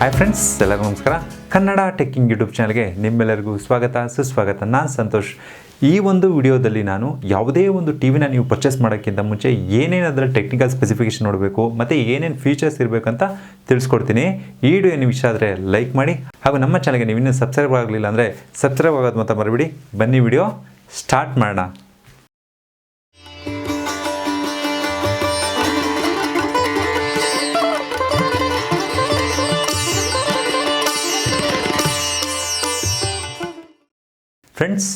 Hi friends ಎಲ್ಲರಿಗೂ ನಮಸ್ಕಾರ. Kannada ಟೆಕ್ಕಿಂಗ್ YouTube ಚಾನಲ್ಗೆ ನಿಮ್ಮೆಲ್ಲರಿಗೂ ಸ್ವಾಗತ, ಸುಸ್ವಾಗತ. ನಾನು ಸಂತೋಷ್. ಈ ಒಂದು ವಿಡಿಯೋದಲ್ಲಿ ನಾನು ಯಾವುದೇ ಒಂದು ಟಿ ವಿನ ನೀವು ಪರ್ಚೇಸ್ ಮಾಡೋಕ್ಕಿಂತ ಮುಂಚೆ ಏನೇನು ಅದರ ಟೆಕ್ನಿಕಲ್ ಸ್ಪೆಸಿಫಿಕೇಶನ್ ನೋಡಬೇಕು, ಮತ್ತು ಏನೇನು ಫೀಚರ್ಸ್ ಇರಬೇಕಂತ ತಿಳಿಸ್ಕೊಡ್ತೀನಿ. ಈ ವಿಡಿಯೋ ನಿಮಿಷ ಆದರೆ ಲೈಕ್ ಮಾಡಿ, ಹಾಗೂ ನಮ್ಮ ಚಾನಲ್ಗೆ ನೀವು ಇನ್ನೂ ಸಬ್ಸ್ಕ್ರೈಬ್ ಆಗಲಿಲ್ಲ ಅಂದರೆ ಸಬ್ಸ್ಕ್ರೈಬ್ ಆಗೋದು ಮಾತ್ರ ಮರಿಬಿಡಿ. ಬನ್ನಿ ವಿಡಿಯೋ ಸ್ಟಾರ್ಟ್ ಮಾಡೋಣ. ಫ್ರೆಂಡ್ಸ್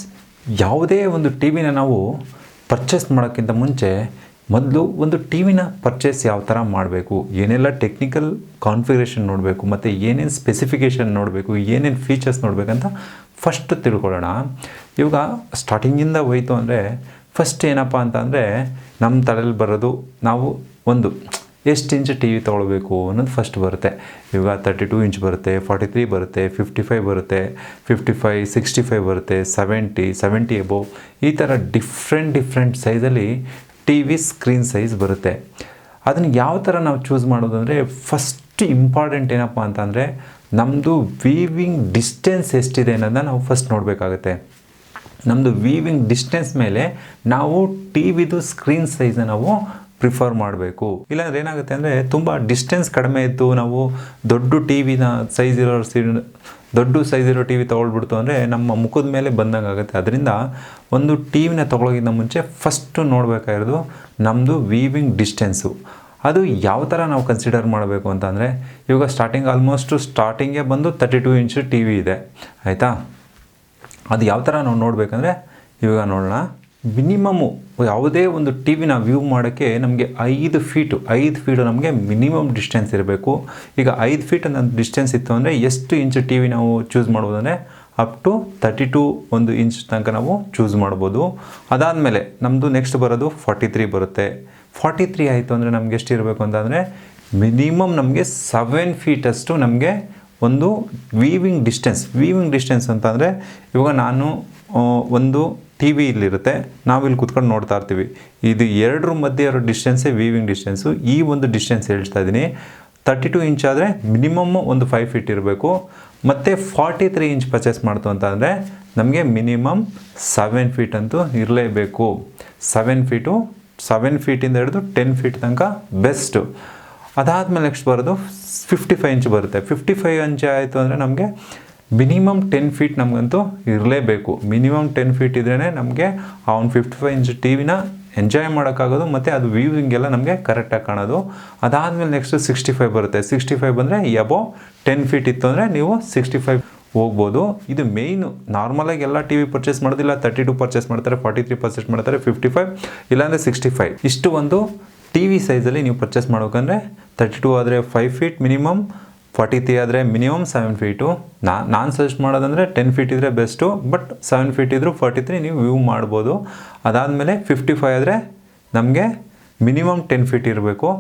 ಯಾವುದೇ ಒಂದು ಟಿ ವಿನ ನಾವು ಪರ್ಚೇಸ್ ಮಾಡೋಕ್ಕಿಂತ ಮುಂಚೆ ಮೊದಲು ಒಂದು ಟಿ ವಿನ ಪರ್ಚೇಸ್ ಯಾವ ಥರ ಮಾಡಬೇಕು? ಏನೆಲ್ಲ ಟೆಕ್ನಿಕಲ್ ಕಾನ್ಫಿಗರೇಷನ್ ನೋಡಬೇಕು? ಮತ್ತು ಏನೇನು ಸ್ಪೆಸಿಫಿಕೇಷನ್ ನೋಡಬೇಕು? ಏನೇನು ಫೀಚರ್ಸ್ ನೋಡಬೇಕಂತ ಫಸ್ಟ್ ತಿಳ್ಕೊಳ್ಳೋಣ. ಇವಾಗ ಸ್ಟಾರ್ಟಿಂಗಿಂದ ಹೋಯ್ತು ಅಂದರೆ ಫಸ್ಟ್ ಏನಪ್ಪ ಅಂತ ನಮ್ಮ ತಲೆಯಲ್ಲಿ ಬರೋದು ನಾವು ಒಂದು ಎಷ್ಟು ಇಂಚ್ ಟಿ ವಿ ತೊಗೊಳ್ಬೇಕು ಅನ್ನೋದು ಫಸ್ಟ್ ಬರುತ್ತೆ. ಇವಾಗ ತರ್ಟಿ ಟೂ ಇಂಚ್ ಬರುತ್ತೆ ಫಾರ್ಟಿ ತ್ರೀ ಬರುತ್ತೆ ಫಿಫ್ಟಿ ಫೈವ್ ಬರುತ್ತೆ ಫಿಫ್ಟಿ ಫೈವ್ ಸಿಕ್ಸ್ಟಿ ಫೈವ್ ಬರುತ್ತೆ ಸೆವೆಂಟಿ ಸೆವೆಂಟಿ ಎಬೋವ್ ಈ ಥರ ಡಿಫ್ರೆಂಟ್ ಡಿಫ್ರೆಂಟ್ ಸೈಜಲ್ಲಿ ಟಿ ವಿ ಸ್ಕ್ರೀನ್ ಸೈಜ್ ಬರುತ್ತೆ. ಅದನ್ನು ಯಾವ ಥರ ನಾವು ಚೂಸ್ ಮಾಡೋದು ಅಂದರೆ ಫಸ್ಟ್ ಇಂಪಾರ್ಟೆಂಟ್ ಏನಪ್ಪ ಅಂತಂದರೆ ನಮ್ಮದು ವೀವಿಂಗ್ ಡಿಸ್ಟೆನ್ಸ್ ಎಷ್ಟಿದೆ ಅನ್ನೋದನ್ನ ನಾವು ಫಸ್ಟ್ ನೋಡಬೇಕಾಗುತ್ತೆ. ನಮ್ಮದು ವೀವಿಂಗ್ ಡಿಸ್ಟೆನ್ಸ್ ಮೇಲೆ ನಾವು ಟಿ ವಿದು ಸ್ಕ್ರೀನ್ ಸೈಜ್ನ ನಾವು ಪ್ರಿಫರ್ ಮಾಡಬೇಕು. ಇಲ್ಲಾಂದ್ರೆ ಏನಾಗುತ್ತೆ ಅಂದರೆ ತುಂಬ ಡಿಸ್ಟೆನ್ಸ್ ಕಡಿಮೆ ಇತ್ತು ನಾವು ದೊಡ್ಡ ಟಿ ವಿನ ಸೈಜ್ ಇರೋ ದೊಡ್ಡ ಸೈಜ್ ಇರೋ ಟಿ ವಿ ತೊಗೊಳ್ಬಿಡ್ತು ಅಂದರೆ ನಮ್ಮ ಮುಖದ ಮೇಲೆ ಬಂದಂಗೆ ಆಗುತ್ತೆ. ಅದರಿಂದ ಒಂದು ಟಿ ವಿನ ತೊಗೊಳೋಕ್ಕಿಂತ ಮುಂಚೆ ಫಸ್ಟು ನೋಡಬೇಕಾಗಿರೋದು ನಮ್ಮದು ವೀವಿಂಗ್ ಡಿಸ್ಟೆನ್ಸು ಅದು ಯಾವ ಥರ ನಾವು ಕನ್ಸಿಡರ್ ಮಾಡಬೇಕು ಅಂತಂದರೆ, ಇವಾಗ ಸ್ಟಾರ್ಟಿಂಗ್ ಆಲ್ಮೋಸ್ಟು ಸ್ಟಾರ್ಟಿಂಗೇ ಬಂದು thirty two inch T V ಇದೆ. ಆಯಿತಾ? ಅದು ಯಾವ ಥರ ನಾವು ನೋಡಬೇಕಂದ್ರೆ, ಇವಾಗ ನೋಡೋಣ. ಮಿನಿಮಮ್ಮು ಯಾವುದೇ ಒಂದು ಟಿ ವಿನ ವ್ಯೂ ಮಾಡೋಕ್ಕೆ ನಮಗೆ ಐದು ಫೀಟು ಐದು ಫೀಟು ನಮಗೆ ಮಿನಿಮಮ್ ಡಿಸ್ಟೆನ್ಸ್ ಇರಬೇಕು. ಈಗ ಐದು ಫೀಟ್ ಅಂತ ಡಿಸ್ಟೆನ್ಸ್ ಇತ್ತು ಅಂದರೆ ಎಷ್ಟು ಇಂಚ್ ಟಿ ವಿ ನಾವು ಚೂಸ್ ಮಾಡ್ಬೋದು ಅಂದರೆ ಅಪ್ ಟು ತರ್ಟಿ ಟು ಒಂದು ಇಂಚ್ ತನಕ ನಾವು ಚೂಸ್ ಮಾಡ್ಬೋದು. ಅದಾದಮೇಲೆ ನಮ್ಮದು ನೆಕ್ಸ್ಟ್ ಬರೋದು ಫಾರ್ಟಿ ತ್ರೀ ಬರುತ್ತೆ. ಫಾರ್ಟಿ ತ್ರೀ ಆಯಿತು ಅಂದರೆ ನಮ್ಗೆ ಎಷ್ಟು ಇರಬೇಕು ಅಂತಂದರೆ ಮಿನಿಮಮ್ ನಮಗೆ ಸೆವೆನ್ ಫೀಟಷ್ಟು ನಮಗೆ ಒಂದು ವೀವಿಂಗ್ ಡಿಸ್ಟೆನ್ಸ್ ವೀವಿಂಗ್ ಡಿಸ್ಟೆನ್ಸ್ ಅಂತಂದರೆ ಇವಾಗ ನಾನು ಒಂದು ಟಿ ವಿ ಇಲ್ಲಿರುತ್ತೆ. ನಾವು ಇಲ್ಲಿ ಕುತ್ಕೊಂಡು ನೋಡ್ತಾ ಇರ್ತೀವಿ. ಇದು ಎರಡರ ಮಧ್ಯೆ ಇರೋ ಡಿಸ್ಟೆನ್ಸೇ ವೀವಿಂಗ್ ಡಿಸ್ಟೆನ್ಸು ಈ ಒಂದು ಡಿಸ್ಟೆನ್ಸ್ ಹೇಳ್ತಾ ಇದ್ದೀನಿ. ತರ್ಟಿ ಟು ಇಂಚ್ ಆದರೆ ಮಿನಿಮಮ್ ಒಂದು ಫೈವ್ ಫೀಟ್ ಇರಬೇಕು. ಮತ್ತು ಫಾರ್ಟಿ ತ್ರೀ ಇಂಚ್ ಪರ್ಚೇಸ್ ಮಾಡ್ತು ಅಂತ ಅಂದರೆ ನಮಗೆ ಮಿನಿಮಮ್ ಸೆವೆನ್ ಫೀಟ್ ಅಂತೂ ಇರಲೇಬೇಕು. ಸೆವೆನ್ ಫೀಟು ಸೆವೆನ್ ಫೀಟಿಂದ ಹಿಡಿದು ಟೆನ್ ಫೀಟ್ ತನಕ ಬೆಸ್ಟು ಅದಾದಮೇಲೆ ನೆಕ್ಸ್ಟ್ ಬರೋದು ಫಿಫ್ಟಿ ಫೈವ್ ಇಂಚ್ ಬರುತ್ತೆ. ಫಿಫ್ಟಿ ಫೈವ್ ಇಂಚ್ ಆಯಿತು ಅಂದರೆ ನಮಗೆ ಮಿನಿಮಮ್ ಟೆನ್ ಫೀಟ್ ನಮಗಂತೂ ಇರಲೇಬೇಕು. ಮಿನಿಮಮ್ ಟೆನ್ ಫೀಟ್ ಇದ್ರೇ ನಮಗೆ ಆ ಒಂದು ಫಿಫ್ಟಿ ಫೈವ್ ಇಂಚ್ ಟಿ ವಿನ ಎಂಜಾಯ್ ಮಾಡೋಕ್ಕಾಗೋದು ಮತ್ತು ಅದು ವ್ಯೂವಿಂಗ್ ಎಲ್ಲ ನಮಗೆ ಕರೆಕ್ಟಾಗಿ ಕಾಣೋದು. ಅದಾದಮೇಲೆ ನೆಕ್ಸ್ಟ್ ಸಿಕ್ಸ್ಟಿ ಫೈವ್ ಬರುತ್ತೆ. ಸಿಕ್ಸ್ಟಿ ಫೈವ್ ಬಂದರೆ ಎಬೋ ಟೆನ್ ಫೀಟ್ ಇತ್ತು ಅಂದರೆ ನೀವು ಸಿಕ್ಸ್ಟಿ ಫೈವ್ ಹೋಗ್ಬೋದು. ಇದು ಮೇಯ್ನು ನಾರ್ಮಲಾಗಿ ಎಲ್ಲ ಟಿ ವಿ ಪರ್ಚೇಸ್ ಮಾಡೋದಿಲ್ಲ. ತರ್ಟಿ ಟು ಪರ್ಚೇಸ್ ಮಾಡ್ತಾರೆ ಫಾರ್ಟಿ ತ್ರೀ ಪರ್ಚೇಸ್ ಮಾಡ್ತಾರೆ ಫಿಫ್ಟಿ ಫೈವ್ ಇಲ್ಲಾಂದರೆ ಸಿಕ್ಸ್ಟಿ ಫೈವ್ ಇಷ್ಟು ಒಂದು ಟಿ ವಿ ಸೈಜಲ್ಲಿ ನೀವು ಪರ್ಚೇಸ್ ಮಾಡ್ಬೇಕಂದ್ರೆ ತರ್ಟಿ ಟು ಆದರೆ five feet minimum forty three ಆದರೆ ಮಿನಿಮಮ್ ಸೆವೆನ್ ಫೀಟು. ನಾ, ನಾನು ಸಜೆಸ್ಟ್ ಮಾಡೋದಂದರೆ ಟೆನ್ ಫೀಟ್ ಇದ್ದರೆ ಬೆಸ್ಟು, ಬಟ್ ಸೆವೆನ್ ಫೀಟ್ ಇದ್ದರೂ ಫಾರ್ಟಿ ತ್ರೀ ನೀವು ವ್ಯೂ ಮಾಡ್ಬೋದು. ಅದಾದಮೇಲೆ ಫಿಫ್ಟಿ ಫೈವ್ ಆದರೆ ನಮಗೆ ಮಿನಿಮಮ್ ಟೆನ್ ಫೀಟ್ ಇರಬೇಕು.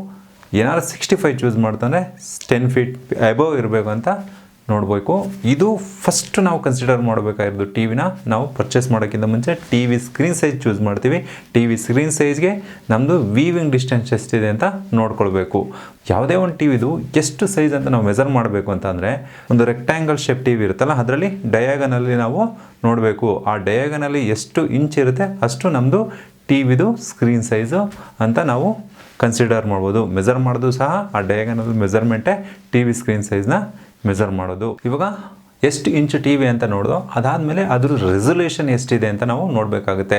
ಏನಾದ್ರು ಸಿಕ್ಸ್ಟಿ ಫೈವ್ ಚೂಸ್ ಮಾಡ್ತಾನೆ ಟೆನ್ ಫೀಟ್ ಅಬೋವ್ ಇರಬೇಕು ಅಂತ ನೋಡಬೇಕು. ಇದು ಫಸ್ಟ್ ನಾವು ಕನ್ಸಿಡರ್ ಮಾಡಬೇಕಾಗಿರೋದು ಟಿ ವಿನ ನಾವು ಪರ್ಚೇಸ್ ಮಾಡೋಕ್ಕಿಂತ ಮುಂಚೆ T V screen size choose ಮಾಡ್ತೀವಿ. ಟಿ ವಿ ಸ್ಕ್ರೀನ್ ಸೈಜ್ಗೆ ನಮ್ಮದು ವೀವಿಂಗ್ ಡಿಸ್ಟೆನ್ಸ್ ಎಷ್ಟಿದೆ ಅಂತ ನೋಡ್ಕೊಳ್ಬೇಕು. ಯಾವುದೇ ಒಂದು ಟಿ ವಿದು ಎಷ್ಟು ಸೈಜ್ ಅಂತ ನಾವು ಮೆಸರ್ ಮಾಡಬೇಕು ಅಂತಂದರೆ, ಒಂದು ರೆಕ್ಟ್ಯಾಂಗಲ್ ಶೇಪ್ ಟಿ ವಿ ಇರುತ್ತಲ್ಲ, ಅದರಲ್ಲಿ ಡಯಾಗನಲ್ಲಿ ನಾವು ನೋಡಬೇಕು. ಆ ಡಯಾಗನಲ್ಲಿ ಎಷ್ಟು ಇಂಚ್ ಇರುತ್ತೆ ಅಷ್ಟು ನಮ್ಮದು ಟಿ ವಿದು ಸ್ಕ್ರೀನ್ ಸೈಜು ಅಂತ ನಾವು ಕನ್ಸಿಡರ್ ಮಾಡ್ಬೋದು. ಮೆಸರ್ ಮಾಡೋದು ಸಹ ಆ ಡಯಾಗನಲ್ ಮೆಸರ್ಮೆಂಟೇ ಟಿ ವಿ ಸ್ಕ್ರೀನ್ ಸೈಜ್ನ ಮೆಜರ್ ಮಾಡೋದು. ಇವಾಗ ಎಷ್ಟು ಇಂಚ್ ಟಿ ವಿ ಅಂತ ನೋಡೋದು ಅದಾದಮೇಲೆ ಅದ್ರ ರೆಸೊಲ್ಯೂಷನ್ ಎಷ್ಟಿದೆ ಅಂತ ನಾವು ನೋಡಬೇಕಾಗುತ್ತೆ.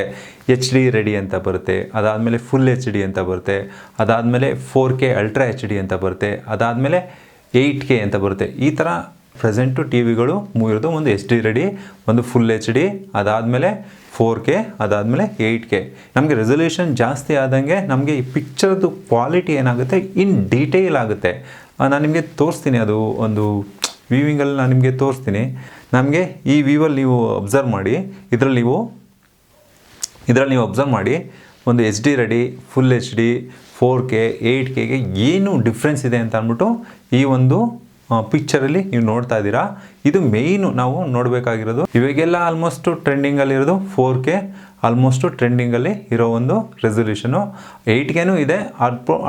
ಎಚ್ ಡಿ ರೆಡಿ ಅಂತ ಬರುತ್ತೆ, ಅದಾದಮೇಲೆ ಫುಲ್ ಎಚ್ ಡಿ ಅಂತ ಬರುತ್ತೆ, ಅದಾದಮೇಲೆ four K ultra H D ಅಂತ ಬರುತ್ತೆ, ಅದಾದಮೇಲೆ ಏಯ್ಟ್ ಕೆ ಅಂತ ಬರುತ್ತೆ. ಈ ಥರ ಪ್ರೆಸೆಂಟು ಟಿ ವಿಗಳು ಮೂವಿರೋದು ಒಂದು ಎಚ್ ಡಿ ರೆಡಿ ಒಂದು ಫುಲ್ ಎಚ್ ಡಿ ಅದಾದಮೇಲೆ ಫೋರ್ ಕೆ ಅದಾದಮೇಲೆ ಏಯ್ಟ್ ಕೆ ನಮಗೆ ರೆಸೊಲ್ಯೂಷನ್ ಜಾಸ್ತಿ ಆದಂಗೆ ನಮಗೆ ಈ ಪಿಕ್ಚರ್ದು ಕ್ವಾಲಿಟಿ ಏನಾಗುತ್ತೆ? ಇನ್ ಡೀಟೇಲ್ ಆಗುತ್ತೆ. ನಾನು ನಿಮಗೆ ತೋರಿಸ್ತೀನಿ ಅದು ಒಂದು ವ್ಯೂವಿಂಗಲ್ಲಿ ನಾನು ನಿಮಗೆ ತೋರಿಸ್ತೀನಿ. ನಮಗೆ ಈ ವ್ಯೂವಲ್ಲಿ ನೀವು ಅಬ್ಸರ್ವ್ ಮಾಡಿ. ಇದರಲ್ಲಿ ನೀವು ಇದರಲ್ಲಿ ನೀವು ಅಬ್ಸರ್ವ್ ಮಾಡಿ. ಒಂದು H D ready full H D four K eight ಕೆಗೆ ಏನು ಡಿಫ್ರೆನ್ಸ್ ಇದೆ ಅಂತ ಅಂದ್ಬಿಟ್ಟು ಈ ಒಂದು ಪಿಕ್ಚರಲ್ಲಿ ನೀವು ನೋಡ್ತಾ ಇದ್ದೀರಾ? ಇದು ಮೇಯ್ನು ನಾವು ನೋಡಬೇಕಾಗಿರೋದು. ಇವಾಗೆಲ್ಲ ಆಲ್ಮೋಸ್ಟು ಟ್ರೆಂಡಿಂಗಲ್ಲಿರೋದು ಫೋರ್ ಕೆ ಆಲ್ಮೋಸ್ಟು ಟ್ರೆಂಡಿಂಗಲ್ಲಿ ಇರೋ ಒಂದು ರೆಸೊಲ್ಯೂಷನು ಏಯ್ಟ್ ಕೆನೂ ಇದೆ.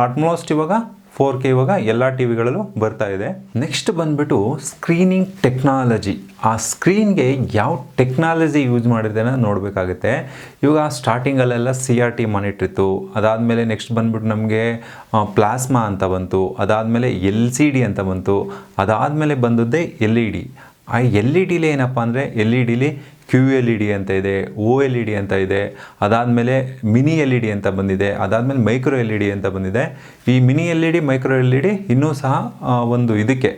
ಆಲ್ಮೋಸ್ಟ್ ಇವಾಗ ಫೋರ್ ಕೆ ಇವಾಗ ಎಲ್ಲ ಟಿ ವಿಗಳಲ್ಲೂ ಬರ್ತಾ ಇದೆ. ನೆಕ್ಸ್ಟ್ ಬಂದ್ಬಿಟ್ಟು ಸ್ಕ್ರೀನಿಂಗ್ ಟೆಕ್ನಾಲಜಿ ಆ ಸ್ಕ್ರೀನ್ಗೆ ಯಾವ ಟೆಕ್ನಾಲಜಿ ಯೂಸ್ ಮಾಡಿದೆ ಅನ್ನೋದು ನೋಡಬೇಕಾಗುತ್ತೆ. ಇವಾಗ ಸ್ಟಾರ್ಟಿಂಗಲ್ಲೆಲ್ಲ ಸಿ ಆರ್ ಟಿ ಮಾನಿಟ್ರ್ ಇತ್ತು. ಅದಾದಮೇಲೆ ನೆಕ್ಸ್ಟ್ ಬಂದ್ಬಿಟ್ಟು ನಮಗೆ ಪ್ಲಾಸ್ಮಾ ಅಂತ ಬಂತು. ಅದಾದಮೇಲೆ ಎಲ್ ಸಿ ಡಿ ಅಂತ ಬಂತು. ಅದಾದಮೇಲೆ ಬಂದದ್ದೇ ಎಲ್ ಇ ಡಿ ಆ ಎಲ್ ಇ ಡಿಲಿ ಏನಪ್ಪ ಅಂದರೆ ಎಲ್ ಇ ಡಿಲಿ ಕ್ಯೂ ಎಲ್ ಇ ಡಿ ಅಂತ ಇದೆ ಓ ಎಲ್ ಇ ಡಿ ಅಂತ ಇದೆ, ಅದಾದಮೇಲೆ ಮಿನಿ ಎಲ್ ಇ ಡಿ ಅಂತ ಬಂದಿದೆ, ಅದಾದಮೇಲೆ ಮೈಕ್ರೋ ಎಲ್ ಇ ಡಿ ಅಂತ ಬಂದಿದೆ. ಈ mini L E D micro L E D ಇನ್ನೂ ಸಹ ಒಂದು ಇದಕ್ಕೆ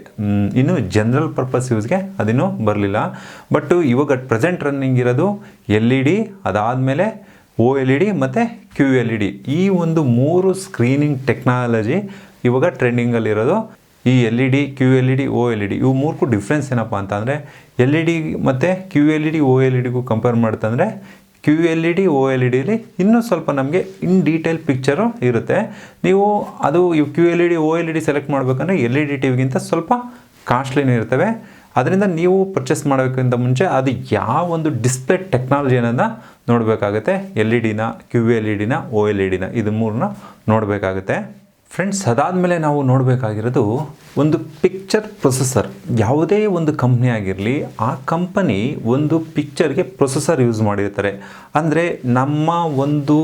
ಇನ್ನೂ ಜನರಲ್ ಪರ್ಪಸ್ ಯೂಸ್ಗೆ ಅದಿನ್ನೂ ಬರಲಿಲ್ಲ. ಬಟ್ ಇವಾಗ ಪ್ರೆಸೆಂಟ್ ರನ್ನಿಂಗ್ ಇರೋದು ಎಲ್ ಇ ಡಿ ಅದಾದಮೇಲೆ ಓ ಎಲ್ ಇ ಡಿ ಮತ್ತು ಕ್ಯೂ ಎಲ್ ಇ ಡಿ ಈ ಒಂದು ಮೂರು ಸ್ಕ್ರೀನಿಂಗ್ ಟೆಕ್ನಾಲಜಿ ಇವಾಗ ಟ್ರೆಂಡಿಂಗಲ್ಲಿರೋದು ಈ L E D Q L E D O L E D ಇವು ಮೂರಕ್ಕೂ ಡಿಫ್ರೆನ್ಸ್ ಏನಪ್ಪ ಅಂತಂದರೆ ಎಲ್ ಇ ಡಿ ಮತ್ತು Q L E D O L E ಡಿಗೂ compare ಮಾಡ್ತಂದರೆ Q L E D O L E ಡಿಲಿ ಇನ್ನೂ ಸ್ವಲ್ಪ ನಮಗೆ ಇನ್ ಡೀಟೇಲ್ ಪಿಕ್ಚರು ಇರುತ್ತೆ ನೀವು ಅದು Q L E D O L E D select ಮಾಡಬೇಕಂದ್ರೆ ಎಲ್ ಇ ಡಿ ಟಿ ವಿಗಿಂತ ಸ್ವಲ್ಪ ಕಾಸ್ಟ್ಲಿನೂ ಇರ್ತವೆ ಅದರಿಂದ ನೀವು ಪರ್ಚೇಸ್ ಮಾಡೋಕ್ಕಿಂತ ಮುಂಚೆ ಅದು ಯಾವ ಒಂದು ಡಿಸ್ಪ್ಲೇ ಟೆಕ್ನಾಲಜಿ ಅನ್ನೋದನ್ನ ನೋಡಬೇಕಾಗುತ್ತೆ ಎಲ್ ಇ ಡಿನ ಕ್ಯೂ ಎಲ್ ಇ ಡಿನ ಓ ಎಲ್ ಇ ಡಿನ ಇದು ಮೂರನ್ನ ನೋಡಬೇಕಾಗುತ್ತೆ ಫ್ರೆಂಡ್ಸ್ ಅದಾದಮೇಲೆ ನಾವು ನೋಡಬೇಕಾಗಿರೋದು ಒಂದು ಪಿಕ್ಚರ್ ಪ್ರೊಸೆಸರ್ ಯಾವುದೇ ಒಂದು ಕಂಪ್ನಿ ಆಗಿರಲಿ, ಆ ಕಂಪನಿ ಒಂದು ಪಿಕ್ಚರ್ಗೆ ಪ್ರೊಸೆಸರ್ ಯೂಸ್ ಮಾಡಿರ್ತಾರೆ. ಅಂದರೆ ನಮ್ಮ ಒಂದು,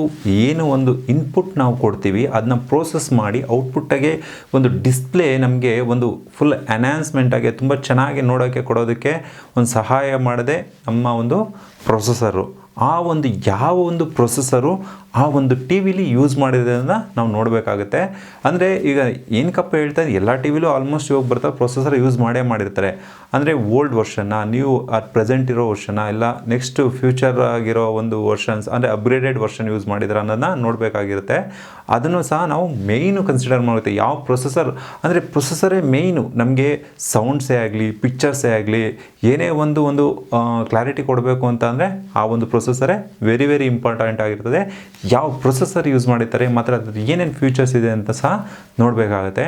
ಏನು ಒಂದು ಇನ್ಪುಟ್ ನಾವು ಕೊಡ್ತೀವಿ ಅದನ್ನ ಪ್ರೋಸೆಸ್ ಮಾಡಿ ಔಟ್ಪುಟ್ಟಾಗೆ ಒಂದು ಡಿಸ್ಪ್ಲೇ ನಮಗೆ ಒಂದು ಫುಲ್ ಅನೌನ್ಸ್ಮೆಂಟಾಗೆ ತುಂಬ ಚೆನ್ನಾಗಿ ನೋಡೋಕ್ಕೆ ಕೊಡೋದಕ್ಕೆ ಒಂದು ಸಹಾಯ ಮಾಡದೆ ನಮ್ಮ ಒಂದು ಪ್ರೊಸೆಸರು ಆ ಒಂದು ಯಾವ ಒಂದು ಪ್ರೊಸೆಸರು ಆ ಒಂದು ಟಿ ವಿಲಿ ಯೂಸ್ ಮಾಡಿರೋದನ್ನ ನಾವು ನೋಡಬೇಕಾಗುತ್ತೆ. ಅಂದರೆ ಈಗ ಏನಕ್ಕಪ್ಪ ಹೇಳ್ತಾರೆ ಎಲ್ಲ ಟಿ ವಿಲೂ ಆಲ್ಮೋಸ್ಟ್ ಇವಾಗ ಬರ್ತಾರೆ ಪ್ರೊಸೆಸರ್ ಯೂಸ್ ಮಾಡೇ ಮಾಡಿರ್ತಾರೆ. ಅಂದರೆ ಓಲ್ಡ್ ವರ್ಷನ್ನ ನೀವು ಅಟ್ ಪ್ರೆಸೆಂಟ್ ಇರೋ ವರ್ಷನ ಇಲ್ಲ ನೆಕ್ಸ್ಟ್ ಫ್ಯೂಚರ್ ಆಗಿರೋ ಒಂದು ವರ್ಷನ್ಸ್ ಅಂದರೆ ಅಪ್ಗ್ರೇಡೆಡ್ ವರ್ಷನ್ ಯೂಸ್ ಮಾಡಿದ್ರೆ ಅನ್ನೋದನ್ನ ನೋಡಬೇಕಾಗಿರುತ್ತೆ. ಅದನ್ನು ಸಹ ನಾವು ಮೇಯ್ನು ಕನ್ಸಿಡರ್ ಮಾಡುತ್ತೆ. ಯಾವ ಪ್ರೊಸೆಸರ್ ಅಂದರೆ ಪ್ರೊಸೆಸರೇ ಮೇಯ್ನು ನಮಗೆ ಸೌಂಡ್ಸೇ ಆಗಲಿ ಪಿಕ್ಚರ್ಸೇ ಆಗಲಿ, ಏನೇ ಒಂದು ಒಂದು ಕ್ಲಾರಿಟಿ ಕೊಡಬೇಕು ಅಂತ ಅಂದರೆ ಆ ಒಂದು ಪ್ರೊಸೆಸರೇ ವೆರಿ ವೆರಿ ಇಂಪಾರ್ಟೆಂಟ್ ಆಗಿರ್ತದೆ. ಯಾವ ಪ್ರೊಸೆಸರ್ ಯೂಸ್ ಮಾಡಿದ್ದಾರೆ ಮಾತ್ರ ಅದ್ರದ್ದು ಏನೇನು ಫ್ಯೂಚರ್ಸ್ ಇದೆ ಅಂತ ಸಹ ನೋಡಬೇಕಾಗುತ್ತೆ.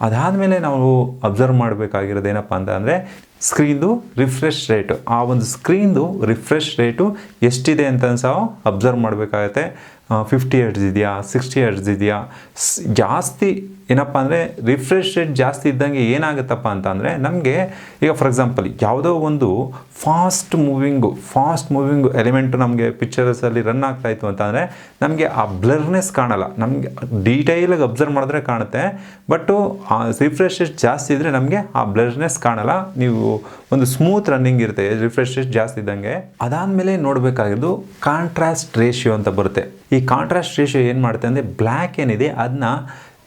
ಅದಾದಮೇಲೆ ನಾವು ಅಬ್ಸರ್ವ್ ಮಾಡಬೇಕಾಗಿರೋದು ಏನಪ್ಪ ಅಂತ ಅಂದರೆ ಸ್ಕ್ರೀನ್ದು ರಿಫ್ರೆಶ್ ರೇಟು ಆ ಒಂದು ಸ್ಕ್ರೀನ್ದು ರಿಫ್ರೆಶ್ ರೇಟು ಎಷ್ಟಿದೆ ಅಂತ ಸಹ ಅಬ್ಸರ್ವ್ ಮಾಡಬೇಕಾಗತ್ತೆ. ಫಿಫ್ಟಿ ಹರ್ಟ್ಸ್ ಇದೆಯಾ ಸಿಕ್ಸ್ಟಿ ಹರ್ಟ್ಸ್ ಇದೆಯಾ? ಜಾಸ್ತಿ, ಏನಪ್ಪ ಅಂದರೆ ರಿಫ್ರೆಶ್ ರೇಟ್ ಜಾಸ್ತಿ ಇದ್ದಂಗೆ ಏನಾಗುತ್ತಪ್ಪ ಅಂತ ಅಂದರೆ ನಮಗೆ ಈಗ ಫಾರ್ ಎಕ್ಸಾಂಪಲ್ ಯಾವುದೋ ಒಂದು fast moving fast moving element ನಮಗೆ ಪಿಕ್ಚರ್ಸಲ್ಲಿ ರನ್ ಆಗ್ತಾಯಿತ್ತು ಅಂತಂದರೆ ಅಂತ ನಮಗೆ ಆ ಬ್ಲರ್ನೆಸ್ ಕಾಣಲ್ಲ. ನಮಗೆ ಡೀಟೈಲಾಗಿ ಅಬ್ಸರ್ವ್ ಮಾಡಿದ್ರೆ ಕಾಣುತ್ತೆ. ಬಟ್ಟು ಆ ರಿಫ್ರೆಶ್ ರೇಟ್ ಜಾಸ್ತಿ ಇದ್ದರೆ ನಮಗೆ ಆ ಬ್ಲರ್ನೆಸ್ ಕಾಣಲ್ಲ. ನೀವು ಒಂದು ಸ್ಮೂತ್ ರನ್ನಿಂಗ್ ಇರುತ್ತೆ ರಿಫ್ರೆಶ್ ರೇಟ್ ಜಾಸ್ತಿ ಇದ್ದಂಗೆ. ಅದಾದಮೇಲೆ ನೋಡಬೇಕಾಗಿದ್ದು ಕಾಂಟ್ರಾಸ್ಟ್ ರೇಷಿಯೋ ಅಂತ ಬರುತ್ತೆ. ಈ ಕಾಂಟ್ರಾಸ್ಟ್ ರೇಷಿಯೋ ಏನು ಮಾಡುತ್ತೆ ಅಂದರೆ ಬ್ಲ್ಯಾಕ್ ಏನಿದೆ ಅದನ್ನ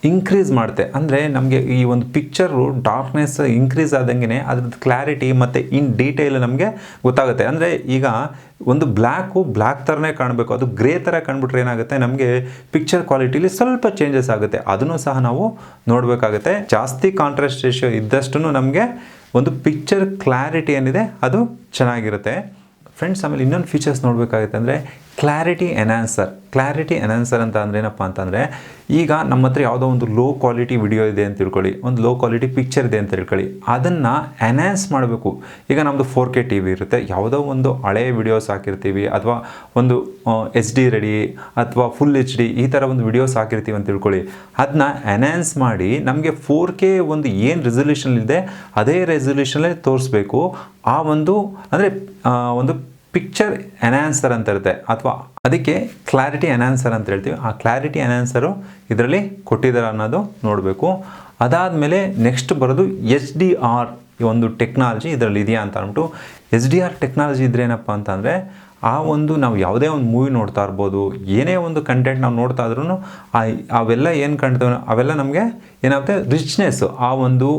ಇನ್ಕ್ರೀಸ್ ಮಾಡುತ್ತೆ. ಅಂದರೆ ನಮಗೆ ಈ ಒಂದು ಪಿಕ್ಚರು ಡಾರ್ಕ್ನೆಸ್ ಇನ್ಕ್ರೀಸ್ ಆದಂಗೆ ಅದ್ರದ್ದು ಕ್ಲಾರಿಟಿ ಮತ್ತು ಇನ್ ಡೀಟೇಲ್ ನಮಗೆ ಗೊತ್ತಾಗುತ್ತೆ. ಅಂದರೆ ಈಗ ಒಂದು ಬ್ಲ್ಯಾಕು ಬ್ಲ್ಯಾಕ್ ಥರನೇ ಕಾಣಬೇಕು. ಅದು ಗ್ರೇ ಥರ ಕಾಣ್ಬಿಟ್ರೆ ಏನಾಗುತ್ತೆ? ನಮಗೆ ಪಿಕ್ಚರ್ ಕ್ವಾಲಿಟಿಲಿ ಸ್ವಲ್ಪ ಚೇಂಜಸ್ ಆಗುತ್ತೆ. ಅದನ್ನು ಸಹ ನಾವು ನೋಡಬೇಕಾಗುತ್ತೆ. ಜಾಸ್ತಿ ಕಾಂಟ್ರಾಸ್ಟ್ ರೇಷಿಯೋ ಇದ್ದಷ್ಟು ನಮಗೆ ಒಂದು ಪಿಕ್ಚರ್ ಕ್ಲಾರಿಟಿ ಏನಿದೆ, ಅದು ಚೆನ್ನಾಗಿರುತ್ತೆ. ಫ್ರೆಂಡ್ಸ್ ಆಮೇಲೆ ಇನ್ನೊಂದು ಫೀಚರ್ಸ್ ನೋಡಬೇಕಾಗುತ್ತೆ ಅಂದರೆ ಕ್ಲಾರಿಟಿ ಎನ್ಹಾನ್ಸರ್ ಕ್ಲಾರಿಟಿ ಎನ್ಹಾನ್ಸರ್ ಅಂತ ಅಂದ್ರೆ ಏನಪ್ಪ ಅಂತಂದರೆ, ಈಗ ನಮ್ಮ ಹತ್ರ ಯಾವುದೋ ಒಂದು ಲೋ ಕ್ವಾಲಿಟಿ ವಿಡಿಯೋ ಇದೆ ಅಂತ ತಿಳ್ಕೊಳ್ಳಿ, ಒಂದು ಲೋ ಕ್ವಾಲಿಟಿ ಪಿಕ್ಚರ್ ಇದೆ ಅಂತ ತಿಳ್ಕೊಳ್ಳಿ, ಅದನ್ನು ಎನ್ಹಾನ್ಸ್ ಮಾಡಬೇಕು. ಈಗ ನಮ್ಮದು ಫೋರ್ ಕೆ ಟಿ ವಿ ಇರುತ್ತೆ, ಯಾವುದೋ ಒಂದು ಹಳೆಯ ವಿಡಿಯೋಸ್ ಹಾಕಿರ್ತೀವಿ, ಅಥವಾ ಒಂದು ಎಚ್ ಡಿ ರೆಡಿ ಅಥವಾ ಫುಲ್ ಎಚ್ ಡಿ ಈ ಥರ ಒಂದು ವಿಡಿಯೋಸ್ ಹಾಕಿರ್ತೀವಿ ಅಂತ ತಿಳ್ಕೊಳ್ಳಿ ಅದನ್ನ ಎನ್ಹಾನ್ಸ್ ಮಾಡಿ ನಮಗೆ ಫೋರ್ ಕೆ ಒಂದು ಏನು ರೆಸೊಲ್ಯೂಷನ್ ಇದೆ, ಅದೇ ರೆಸೊಲ್ಯೂಷನ್ಲೇ ತೋರಿಸ್ಬೇಕು. ಆ ಒಂದು, ಅಂದರೆ ಒಂದು ಪಿಕ್ಚರ್ ಎನ್ಹಾನ್ಸರ್ ಅಂತ ಇರುತ್ತೆ. ಅಥವಾ ಅದಕ್ಕೆ ಕ್ಲಾರಿಟಿ ಎನ್ಹಾನ್ಸರ್ ಅಂತ ಹೇಳ್ತೀವಿ. ಆ ಕ್ಲಾರಿಟಿ ಎನ್ಹಾನ್ಸರು ಇದರಲ್ಲಿ ಕೊಟ್ಟಿದ್ದಾರೆ ಅನ್ನೋದು ನೋಡಬೇಕು. ಅದಾದಮೇಲೆ ನೆಕ್ಸ್ಟ್ ಬರೋದು ಎಚ್ ಡಿ ಆರ್ ಈ ಒಂದು ಟೆಕ್ನಾಲಜಿ ಇದರಲ್ಲಿ ಇದೆಯಾ ಅಂತ ಅಂದ್ಬಿಟ್ಟು, ಎಚ್ ಡಿ ಆರ್ ಟೆಕ್ನಾಲಜಿ ಇದ್ರೆ ಏನಪ್ಪ ಅಂತಂದರೆ ಆ ಒಂದು ನಾವು ಯಾವುದೇ ಒಂದು ಮೂವಿ ನೋಡ್ತಾ ಇರ್ಬೋದು, ಏನೇ ಒಂದು ಕಂಟೆಂಟ್ ನಾವು ನೋಡ್ತಾ ಇದ್ರೂ ಅವೆಲ್ಲ ಏನು ಕಾಣ್ತವೆ, ಅವೆಲ್ಲ ನಮಗೆ ಏನಾಗುತ್ತೆ ರಿಚ್ನೆಸ್ ಆ ಒಂದು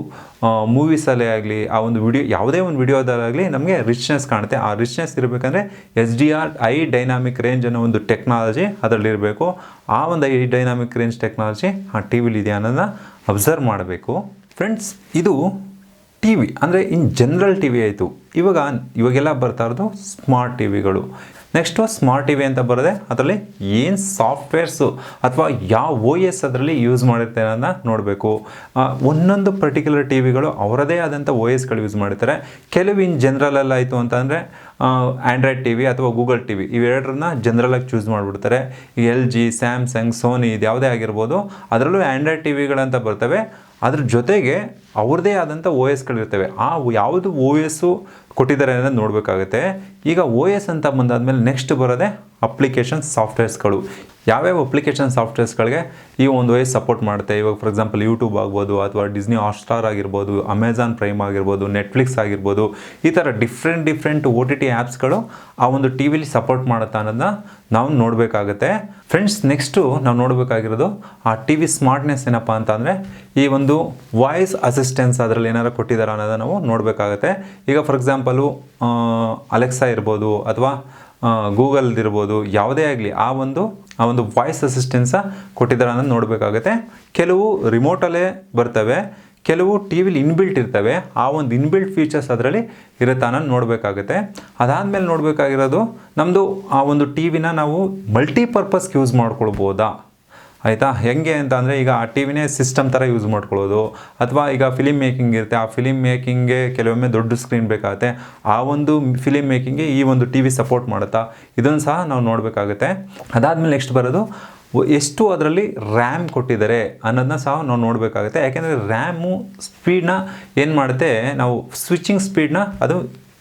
ಮೂವೀಸಲ್ಲೇ ಆಗಲಿ, ಆ ಒಂದು ವಿಡಿಯೋ ಯಾವುದೇ ಒಂದು ವಿಡಿಯೋದಲ್ಲಾಗಲಿ ನಮಗೆ ರಿಚ್ನೆಸ್ ಕಾಣುತ್ತೆ. ಆ richness ಇರಬೇಕಂದ್ರೆ H D R high dynamic range ಅನ್ನೋ ಒಂದು ಟೆಕ್ನಾಲಜಿ ಅದರಲ್ಲಿರಬೇಕು ಆ ಒಂದು ಐ ಡೈನಾಮಿಕ್ ರೇಂಜ್ ಟೆಕ್ನಾಲಜಿ ಆ ಟಿ ವಿಲಿ ಇದೆಯಾ ಅನ್ನೋದನ್ನ ಅಬ್ಸರ್ವ್ ಮಾಡಬೇಕು. ಫ್ರೆಂಡ್ಸ್ ಇದು ಟಿ ವಿ ಅಂದರೆ ಇನ್ ಜನರಲ್ ಟಿ ವಿ ಆಯಿತು. ಇವಾಗ ಇವಾಗೆಲ್ಲ ಬರ್ತಾ ಇರೋದು ಸ್ಮಾರ್ಟ್ ಟಿ ವಿಗಳು ನೆಕ್ಸ್ಟು ಸ್ಮಾರ್ಟ್ ಟಿ ವಿ ಅಂತ ಬರೋದೆ ಅದರಲ್ಲಿ ಏನು ಸಾಫ್ಟ್ವೇರ್ಸು ಅಥವಾ ಯಾವ ಓ ಎಸ್ ಅದರಲ್ಲಿ ಯೂಸ್ ಮಾಡಿರ್ತಾರೆ ಅನ್ನೋದನ್ನ ನೋಡಬೇಕು. ಒಂದೊಂದು ಪರ್ಟಿಕ್ಯುಲರ್ ಟಿ ವಿಗಳು ಅವರದೇ ಆದಂಥ ಓ ಎಸ್ಗಳು ಯೂಸ್ ಮಾಡಿರ್ತಾರೆ. ಕೆಲವು ಇನ್ ಜನರಲ್ ಆಯಿತು ಅಂತಂದರೆ ಆ್ಯಂಡ್ರಾಯ್ಡ್ ಟಿ ವಿ ಅಥವಾ ಗೂಗಲ್ ಟಿ ವಿ ಇವೆರಡರನ್ನ ಜನರಲಾಗಿ ಚೂಸ್ ಮಾಡಿಬಿಡ್ತಾರೆ. ಎಲ್ ಜಿ ಸ್ಯಾಮ್ಸಂಗ್ ಸೋನಿ ಇದು ಯಾವುದೇ ಆಗಿರ್ಬೋದು, ಅದರಲ್ಲೂ ಆ್ಯಂಡ್ರಾಯ್ಡ್ ಟಿ ವಿಗಳಂತ ಬರ್ತವೆ. ಅದ್ರ ಜೊತೆಗೆ ಅವ್ರದ್ದೇ ಆದಂಥ ಓ ಎಸ್ಗಳಿರ್ತವೆ. ಆ ಯಾವುದು ಓ ಎಸ್ಸು ಕೊಟ್ಟಿದ್ದಾರೆ ಅನ್ನೋದು ನೋಡಬೇಕಾಗುತ್ತೆ. ಈಗ ಓ ಎಸ್ ಅಂತ ಬಂದಾದ್ಮೇಲೆ ನೆಕ್ಸ್ಟ್ ಬರೋದೇ ಅಪ್ಲಿಕೇಶನ್ ಸಾಫ್ಟ್ವೇರ್ಸ್ಗಳು. ಯಾವ್ಯಾವ ಅಪ್ಲಿಕೇಶನ್ ಸಾಫ್ಟ್ವೇರ್ಸ್ಗಳಿಗೆ ಈ ಒಂದು ವಯಸ್ಸು ಸಪೋರ್ಟ್ ಮಾಡುತ್ತೆ? ಇವಾಗ ಫಾರ್ ಎಕ್ಸಾಂಪಲ್ ಯೂಟ್ಯೂಬ್ ಆಗ್ಬೋದು ಅಥವಾ ಡಿಸ್ನಿ ಹಾಟ್ಸ್ಟಾರ್ ಆಗಿರ್ಬೋದು ಅಮೆಝಾನ್ ಪ್ರೈಮ್ ಆಗಿರ್ಬೋದು ನೆಟ್ಫ್ಲಿಕ್ಸ್ ಆಗಿರ್ಬೋದು, ಈ ಥರ different different O T T ಆ್ಯಪ್ಸ್ಗಳು ಆ ಒಂದು ಟಿ ವಿಲಿ ಸಪೋರ್ಟ್ ಮಾಡುತ್ತೆ ಅನ್ನೋದನ್ನ ನಾವು ನೋಡಬೇಕಾಗುತ್ತೆ. ಫ್ರೆಂಡ್ಸ್ ನೆಕ್ಸ್ಟು ನಾವು ನೋಡಬೇಕಾಗಿರೋದು ಆ ಟಿ ವಿ ಸ್ಮಾರ್ಟ್ನೆಸ್ ಏನಪ್ಪ ಅಂತಂದರೆ ಈ ಒಂದು ವಾಯ್ಸ್ ಅಸಿಸ್ಟೆನ್ಸ್ ಅದರಲ್ಲಿ ಏನಾರು ಕೊಟ್ಟಿದ್ದಾರೆ ಅನ್ನೋದನ್ನ ನಾವು ನೋಡಬೇಕಾಗುತ್ತೆ. ಈಗ ಫಾರ್ ಎಕ್ಸಾಂಪಲು ಅಲೆಕ್ಸಾ ಇರ್ಬೋದು ಅಥವಾ ಗೂಗಲ್ದಿರ್ಬೋದು ಯಾವುದೇ ಆಗಲಿ ಆ ಒಂದು ಆ ಒಂದು ವಾಯ್ಸ್ ಅಸಿಸ್ಟೆನ್ಸ ಕೊಟ್ಟಿದ್ದಾರೆ ಅನ್ನೋದು ನೋಡಬೇಕಾಗುತ್ತೆ. ಕೆಲವು ರಿಮೋಟಲ್ಲೇ ಬರ್ತವೆ, ಕೆಲವು ಟಿ ವಿಲಿ ಇನ್ಬಿಲ್ಟ್ ಇರ್ತವೆ, ಆ ಒಂದು ಇನ್ಬಿಲ್ಟ್ ಫೀಚರ್ಸ್ ಅದರಲ್ಲಿ ಇರುತ್ತೆ ಅನ್ನೋದು ನೋಡಬೇಕಾಗುತ್ತೆ. ಅದಾದಮೇಲೆ ನೋಡಬೇಕಾಗಿರೋದು ನಮ್ಮದು ಆ ಒಂದು ಟಿ ವಿನ ನಾವು ಮಲ್ಟಿಪರ್ಪಸ್ಗೆ ಯೂಸ್ ಮಾಡ್ಕೊಳ್ಬೋದಾ? ಆಯಿತಾ? ಹೆಂಗೆ ಅಂತ ಅಂದರೆ ಈಗ ಆ ಟಿ ವಿನೇ ಸಿಸ್ಟಮ್ ಥರ ಯೂಸ್ ಮಾಡ್ಕೊಳ್ಳೋದು. ಅಥವಾ ಈಗ ಫಿಲಿಮ್ ಮೇಕಿಂಗ್ ಇರುತ್ತೆ. ಆ ಫಿಲಿಮ್ ಮೇಕಿಂಗ್ಗೆ ಕೆಲವೊಮ್ಮೆ ದೊಡ್ಡ ಸ್ಕ್ರೀನ್ ಬೇಕಾಗುತ್ತೆ. ಆ ಒಂದು ಫಿಲಿಮ್ ಮೇಕಿಂಗ್ಗೆ ಈ ಒಂದು ಟಿ ವಿ ಸಪೋರ್ಟ್ ಮಾಡುತ್ತಾ? ಇದನ್ನು ಸಹ ನಾವು ನೋಡಬೇಕಾಗುತ್ತೆ. ಅದಾದಮೇಲೆ ನೆಕ್ಸ್ಟ್ ಬರೋದು, ಎಷ್ಟು ಅದರಲ್ಲಿ ರ್ಯಾಮ್ ಕೊಟ್ಟಿದ್ದಾರೆ ಅನ್ನೋದನ್ನ ಸಹ ನಾವು ನೋಡಬೇಕಾಗುತ್ತೆ. ಯಾಕೆಂದರೆ ರ್ಯಾಮು ಸ್ಪೀಡ್ನ ಏನು ಮಾಡುತ್ತೆ? ನಾವು ಸ್ವಿಚಿಂಗ್ ಸ್ಪೀಡ್ನ ಅದು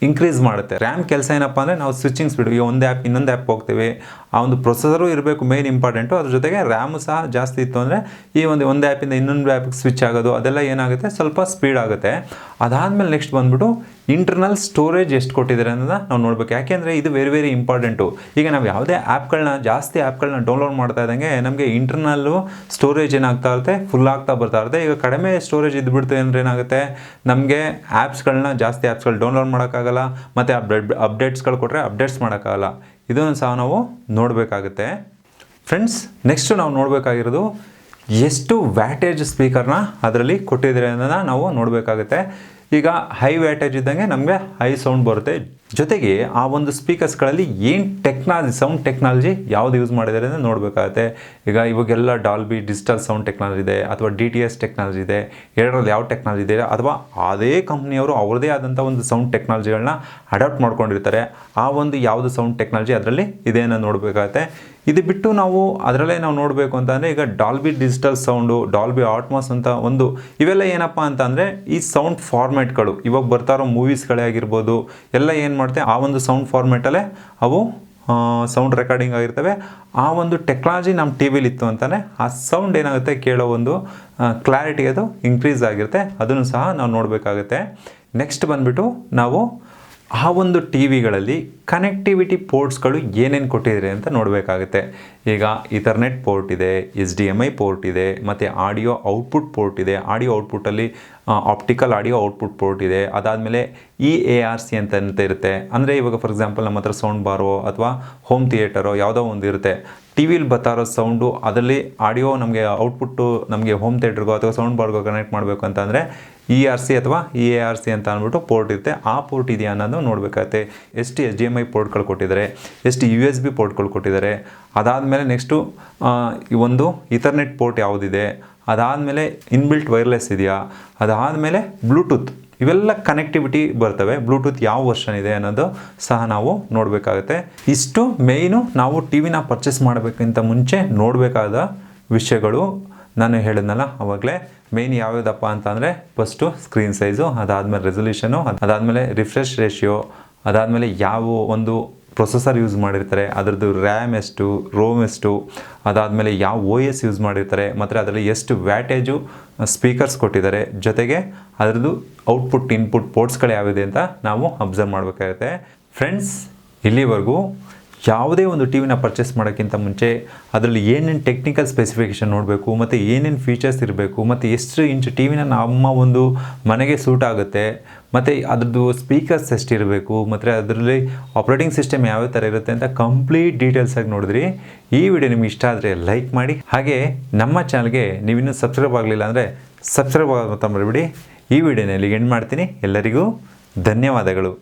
ಇನ್ಕ್ರೀಸ್ ಮಾಡುತ್ತೆ. ರ್ಯಾಮ್ ಕೆಲಸ ಏನಪ್ಪ ಅಂದರೆ ನಾವು ಸ್ವಿಚಿಂಗ್ ಸ್ಪೀಡ್ ಈಗ ಒಂದು ಆ್ಯಪ್ ಇನ್ನೊಂದು ಆ್ಯಪ್ ಹೋಗ್ತೀವಿ. ಆ ಒಂದು ಪ್ರೊಸೆಸರು ಇರಬೇಕು ಮೇನ್ ಇಂಪಾರ್ಟೆಂಟು ಅದ್ರ ಜೊತೆಗೆ ರ್ಯಾಮು ಸಹ ಜಾಸ್ತಿ ಇತ್ತು ಅಂದರೆ ಈ ಒಂದು ಒಂದು ಆ್ಯಪಿಂದ ಇನ್ನೊಂದು ಆ್ಯಪಿಗೆ ಸ್ವಿಚ್ ಆಗೋದು, ಅದೆಲ್ಲ ಏನಾಗುತ್ತೆ? ಸ್ವಲ್ಪ ಸ್ಪೀಡ್ ಆಗುತ್ತೆ. ಅದಾದಮೇಲೆ ನೆಕ್ಸ್ಟ್ ಬಂದ್ಬಿಟ್ಟು ಇಂಟರ್ನಲ್ ಸ್ಟೋರೇಜ್ ಎಷ್ಟು ಕೊಟ್ಟಿದ್ದಾರೆ ಅನ್ನೋದನ್ನ ನಾವು ನೋಡ್ಬೇಕು. ಯಾಕೆಂದರೆ ಇದು ವೆರಿ ವೆರಿ ಇಂಪಾರ್ಟೆಂಟು ಈಗ ನಾವು ಯಾವುದೇ ಆ್ಯಪ್ಗಳನ್ನ ಜಾಸ್ತಿ ಆ್ಯಪ್ಗಳನ್ನ ಡೌನ್ಲೋಡ್ ಮಾಡ್ತಾ ಇದ್ದಂಗೆ ನಮಗೆ ಇಂಟರ್ನಲ್ಲು ಸ್ಟೋರೇಜ್ ಏನಾಗ್ತಾ ಇರುತ್ತೆ? ಫುಲ್ ಆಗ್ತಾ ಬರ್ತಾ ಇರುತ್ತೆ. ಈಗ ಕಡಿಮೆ ಸ್ಟೋರೇಜ್ ಇದ್ಬಿಡ್ತು ಅಂದರೆ ಏನಾಗುತ್ತೆ? ನಮಗೆ ಆ್ಯಪ್ಸ್ಗಳನ್ನ ಜಾಸ್ತಿ ಆ್ಯಪ್ಸ್ಗಳು ಡೌನ್ಲೋಡ್ ಮಾಡೋಕ್ಕಾಗಲ್ಲ. ಮತ್ತು ಅಪ್ಡೇಟ್ ಅಪ್ಡೇಟ್ಸ್ಗಳು ಕೊಟ್ಟರೆ ಅಪ್ಡೇಟ್ಸ್ ಮಾಡೋಕ್ಕಾಗಲ್ಲ. ಇದನ್ನು ಸಹ ನಾವು ನೋಡಬೇಕಾಗುತ್ತೆ. ಫ್ರೆಂಡ್ಸ್ ನೆಕ್ಸ್ಟು ನಾವು ನೋಡಬೇಕಾಗಿರೋದು ಎಷ್ಟು ವ್ಯಾಟೇಜ್ ಸ್ಪೀಕರ್ನ ಅದರಲ್ಲಿ ಕೊಟ್ಟಿದ್ದಾರೆ ಅನ್ನೋದನ್ನ ನಾವು ನೋಡಬೇಕಾಗುತ್ತೆ. ಈಗ ಹೈ ವ್ಯಾಟೇಜ್ ಇದ್ದಂಗೆ ನಮಗೆ ಹೈ ಸೌಂಡ್ ಬರುತ್ತೆ. ಜೊತೆಗೆ ಆ ಒಂದು ಸ್ಪೀಕರ್ಸ್ಗಳಲ್ಲಿ ಏನು ಟೆಕ್ನಾಲಜಿ ಸೌಂಡ್ ಟೆಕ್ನಾಲಜಿ ಯಾವ್ದು ಯೂಸ್ ಮಾಡಿದ್ದಾರೆ ಅಂತ ನೋಡಬೇಕಾಗುತ್ತೆ. ಈಗ ಇವಾಗೆಲ್ಲ ಡಾಲ್ಬಿ ಡಿಜಿಟಲ್ ಸೌಂಡ್ ಟೆಕ್ನಾಲಜಿ ಇದೆ, ಅಥವಾ ಡಿ ಟಿ ಎಸ್ ಟೆಕ್ನಾಲಜಿ ಇದೆ, ಎರಡರಲ್ಲಿ ಯಾವ ಟೆಕ್ನಾಲಜಿ ಇದೆ, ಅಥವಾ ಅದೇ ಕಂಪ್ನಿಯವರು ಅವ್ರದ್ದೇ ಆದಂಥ ಒಂದು ಸೌಂಡ್ ಟೆಕ್ನಾಲಜಿಗಳನ್ನ ಅಡಾಪ್ಟ್ ಮಾಡ್ಕೊಂಡಿರ್ತಾರೆ. ಆ ಒಂದು ಯಾವುದು ಸೌಂಡ್ ಟೆಕ್ನಾಲಜಿ ಅದರಲ್ಲಿ ಇದೆ ಅನ್ನೋ ನೋಡಬೇಕಾಗತ್ತೆ. ಇದು ಬಿಟ್ಟು ನಾವು ಅದರಲ್ಲೇ ನಾವು ನೋಡಬೇಕು ಅಂತಂದರೆ ಈಗ Dolby digital sound Dolby Atmos ಅಂತ ಒಂದು ಇವೆಲ್ಲ ಏನಪ್ಪ ಅಂತ ಅಂದರೆ ಈ ಸೌಂಡ್ ಫಾರ್ಮೆಟ್ಗಳು ಇವಾಗ ಬರ್ತಾ ಇರೋ ಮೂವೀಸ್ಗಳೇ ಆಗಿರ್ಬೋದು, ಎಲ್ಲ ಏನು ಮಾಡುತ್ತೆ? ಆ ಒಂದು ಸೌಂಡ್ ಫಾರ್ಮೆಟಲ್ಲೇ ಅವು ಸೌಂಡ್ ರೆಕಾರ್ಡಿಂಗ್ ಆಗಿರ್ತವೆ. ಆ ಒಂದು ಟೆಕ್ನಾಲಜಿ ನಮ್ಮ ಟಿ ವಿಲಿತ್ತು ಅಂತಲೇ ಆ ಸೌಂಡ್ ಏನಾಗುತ್ತೆ ಕೇಳೋ ಒಂದು ಕ್ಲಾರಿಟಿ ಅದು ಇನ್ಕ್ರೀಸ್ ಆಗಿರುತ್ತೆ. ಅದನ್ನು ಸಹ ನಾವು ನೋಡಬೇಕಾಗುತ್ತೆ. ನೆಕ್ಸ್ಟ್ ಬಂದುಬಿಟ್ಟು ನಾವು ಆ ಒಂದು ಟಿ ವಿಗಳಲ್ಲಿ ಕನೆಕ್ಟಿವಿಟಿ ಪೋರ್ಟ್ಸ್ಗಳು ಏನೇನು ಕೊಟ್ಟಿದ್ದಾರೆ ಅಂತ ನೋಡಬೇಕಾಗುತ್ತೆ. ಈಗ ಇಥರ್ನೆಟ್ ಪೋರ್ಟ್ ಇದೆ H D M I port ಇದೆ, ಮತ್ತು ಆಡಿಯೋ ಔಟ್ಪುಟ್ ಪೋರ್ಟ್ ಇದೆ. ಆಡಿಯೋ ಔಟ್ಪುಟ್ಟಲ್ಲಿ ಆಪ್ಟಿಕಲ್ ಆಡಿಯೋ ಔಟ್ಪುಟ್ ಪೋರ್ಟ್ ಇದೆ. ಅದಾದಮೇಲೆ ಇ ಎ ಆರ್ ಸಿ ಅಂತ ಅಂತ ಇರುತ್ತೆ? ಅಂದರೆ ಇವಾಗ ಫಾರ್ ಎಕ್ಸಾಂಪಲ್ ನಮ್ಮ ಹತ್ರ ಸೌಂಡ್ ಬಾರೋ ಅಥವಾ ಹೋಮ್ ಥಿಯೇಟರೋ ಯಾವುದೋ ಒಂದು ಇರುತ್ತೆ. ಟಿ ವಿಲಿ ಬರ್ತಾ ಇರೋ ಸೌಂಡು ಅದರಲ್ಲಿ ಆಡಿಯೋ ನಮಗೆ ಔಟ್ಪುಟ್ಟು ನಮಗೆ ಹೋಮ್ ಥಿಯೇಟ್ರಿಗೋ ಅಥವಾ ಸೌಂಡ್ ಬಾರ್ಗೋ ಕನೆಕ್ಟ್ ಮಾಡಬೇಕು ಅಂತಂದರೆ ಇ ಆರ್ ಸಿ ಅಥವಾ ಇ ಎ ಆರ್ ಸಿ ಅಂತ ಅಂದ್ಬಿಟ್ಟು ಪೋರ್ಟ್ ಇರುತ್ತೆ. ಆ ಪೋರ್ಟ್ ಇದೆಯಾ ಅನ್ನೋದು ನೋಡಬೇಕಾಗುತ್ತೆ. ಎಷ್ಟು ಎಸ್ ಡಿ ಎಂ ಐ ಪೋರ್ಟ್ಗಳು ಕೊಟ್ಟಿದ್ದಾರೆ. ಎಷ್ಟು ಯು ಎಸ್ ಬಿ ಪೋರ್ಟ್ಗಳು ಕೊಟ್ಟಿದ್ದಾರೆ. ಅದಾದಮೇಲೆ ನೆಕ್ಸ್ಟು ಒಂದು ಇಥರ್ನೆಟ್ ಪೋರ್ಟ್ ಯಾವುದಿದೆ? ಅದಾದಮೇಲೆ ಇನ್ಬಿಲ್ಟ್ ವೈರ್ಲೆಸ್ ಇದೆಯಾ? ಅದಾದಮೇಲೆ ಬ್ಲೂಟೂತ್ ಇವೆಲ್ಲ ಕನೆಕ್ಟಿವಿಟಿ ಬರ್ತವೆ. ಬ್ಲೂಟೂತ್ ಯಾವ ವರ್ಷನ್ ಇದೆ ಅನ್ನೋದು ಸಹ ನಾವು ನೋಡಬೇಕಾಗುತ್ತೆ. ಇಷ್ಟು ಮೇಯ್ನು ನಾವು ಟಿ ವಿನ ಪರ್ಚೇಸ್ ಮಾಡಬೇಕಂತ ಮುಂಚೆ ನೋಡಬೇಕಾದ ವಿಷಯಗಳು. ನಾನು ಹೇಳಿದ್ನಲ್ಲ, ಅವಾಗಲೇ ಮೇಯ್ನ್ ಯಾವ್ಯಾವುದಪ್ಪ ಅಂತಂದರೆ ಫಸ್ಟು ಸ್ಕ್ರೀನ್ ಸೈಜು ಅದಾದಮೇಲೆ ರೆಸೊಲ್ಯೂಷನು ಅದಾದಮೇಲೆ ರಿಫ್ರೆಶ್ ರೇಷಿಯೋ ಅದಾದಮೇಲೆ ಯಾವ ಒಂದು ಪ್ರೊಸೆಸರ್ ಯೂಸ್ ಮಾಡಿರ್ತಾರೆ, ಅದರದ್ದು ರ್ಯಾಮ್ ಎಷ್ಟು ರೋಮ್ ಎಷ್ಟು, ಅದಾದಮೇಲೆ ಯಾವ ಓ ಎಸ್ ಯೂಸ್ ಮಾಡಿರ್ತಾರೆ, ಮತ್ತು ಅದರಲ್ಲಿ ಎಷ್ಟು ವ್ಯಾಟೇಜು ಸ್ಪೀಕರ್ಸ್ ಕೊಟ್ಟಿದ್ದಾರೆ, ಜೊತೆಗೆ ಅದರದ್ದು ಔಟ್ಪುಟ್ ಇನ್ಪುಟ್ ಪೋರ್ಟ್ಸ್ಗಳು ಯಾವಿದೆ ಅಂತ ನಾವು ಅಬ್ಸರ್ವ್ ಮಾಡಬೇಕಾಗುತ್ತೆ. ಫ್ರೆಂಡ್ಸ್ ಇಲ್ಲಿವರೆಗೂ ಯಾವುದೇ ಒಂದು ಟಿ ವಿನ ಪರ್ಚೇಸ್ ಮಾಡೋಕ್ಕಿಂತ ಮುಂಚೆ ಅದರಲ್ಲಿ ಏನೇನು ಟೆಕ್ನಿಕಲ್ ಸ್ಪೆಸಿಫಿಕೇಷನ್ ನೋಡಬೇಕು, ಮತ್ತು ಏನೇನು ಫೀಚರ್ಸ್ ಇರಬೇಕು, ಮತ್ತು ಎಷ್ಟು ಇಂಚು ಟಿ ವಿನ ನಮ್ಮ ಒಂದು ಮನೆಗೆ ಸೂಟ್ ಆಗುತ್ತೆ, ಮತ್ತು ಅದ್ರದ್ದು ಸ್ಪೀಕರ್ಸ್ ಎಷ್ಟಿರಬೇಕು ಮತ್ತು ಅದರಲ್ಲಿ ಆಪ್ರೇಟಿಂಗ್ ಸಿಸ್ಟಮ್ ಯಾವ ಥರ ಇರುತ್ತೆ ಅಂತ ಕಂಪ್ಲೀಟ್ ಡೀಟೇಲ್ಸಾಗಿ ನೋಡಿದ್ರಿ. ಈ ವಿಡಿಯೋ ನಿಮ್ಗೆ ಇಷ್ಟ ಆದರೆ ಲೈಕ್ ಮಾಡಿ, ಹಾಗೆ ನಮ್ಮ ಚಾನಲ್ಗೆ ನೀವಿನ್ನೂ ಸಬ್ಸ್ಕ್ರೈಬ್ ಆಗಲಿಲ್ಲ ಅಂದರೆ ಸಬ್ಸ್ಕ್ರೈಬ್ ಆಗೋದು ಮರಿಬಿಡಿ ಈ ವಿಡಿಯೋನಲ್ಲಿ ಎಂಡ್ ಮಾಡ್ತೀನಿ. ಎಲ್ಲರಿಗೂ ಧನ್ಯವಾದಗಳು.